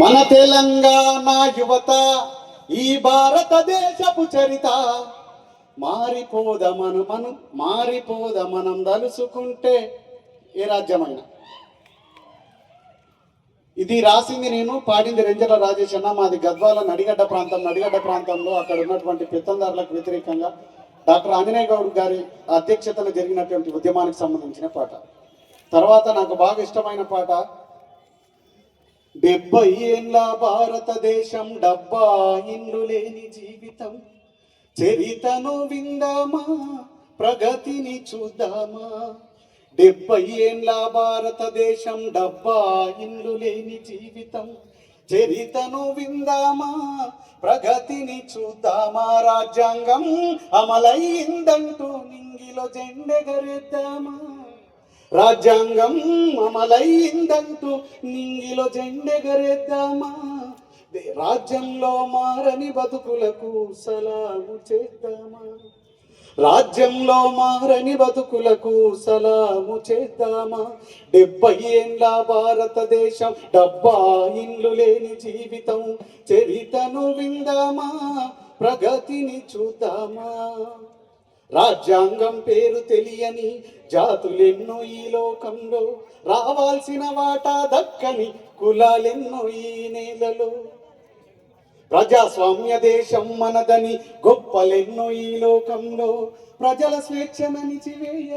మన తెలంగాణ యువత ఈ భారతదేశపు చరిత. మారిపోద మనం మారిపోద మనం దలుసుకుంటే ఏ రాజ్యమైన. ఇది రాసింది నేను పాడింది రెంజల రాజేష్ అన్న. మాది గద్వాల నడిగడ్డ ప్రాంతం. నడిగడ్డ ప్రాంతంలో అక్కడ ఉన్నటువంటి పెత్తందారులకు వ్యతిరేకంగా డాక్టర్ ఆంజనేయ గౌడ్ గారి అధ్యక్షతన జరిగినటువంటి ఉద్యమానికి సంబంధించిన పాట. తర్వాత నాకు బాగా ఇష్టమైన పాట డెబ్బై ఏండ్ల భారతదేశం డబ్బా ఇండ్లు లేని జీవితం. చరితను విందామా ప్రగతిని చూద్దామా? డెబ్బై ఏండ్ల భారతదేశం డబ్బా ఇండ్లు లేని జీవితం. చరితను విందామా ప్రగతిని చూద్దామా? రాజ్యాంగం అమలయ్యిందంటూ నింగిలో జెండెగరెద్దామా? రాజ్యాంగం అమలైందంటూ నింగిలో జెండెగరేద్దామా? రాజ్యంలో మారని బతుకులకు సలాము చేద్దామా? రాజ్యంలో మారని బతుకులకు సలాము చేద్దామా? డెబ్బై ఏండ్ల భారతదేశం డబ్బా ఇండ్లు లేని జీవితం చరితను విందామా? ప్రగతిని చూద్దామా? రాజ్యాంగం పేరు తెలియని జాతులెన్నో ఈ లోకంలో రావాల్సిన వాటా దక్కని కులాలెన్నో ఈ నేలలో. ప్రజాస్వామ్య దేశం మనదని గొప్పలెన్నో ఈ లోకంలో ప్రజల స్వేచ్ఛనని చివేయ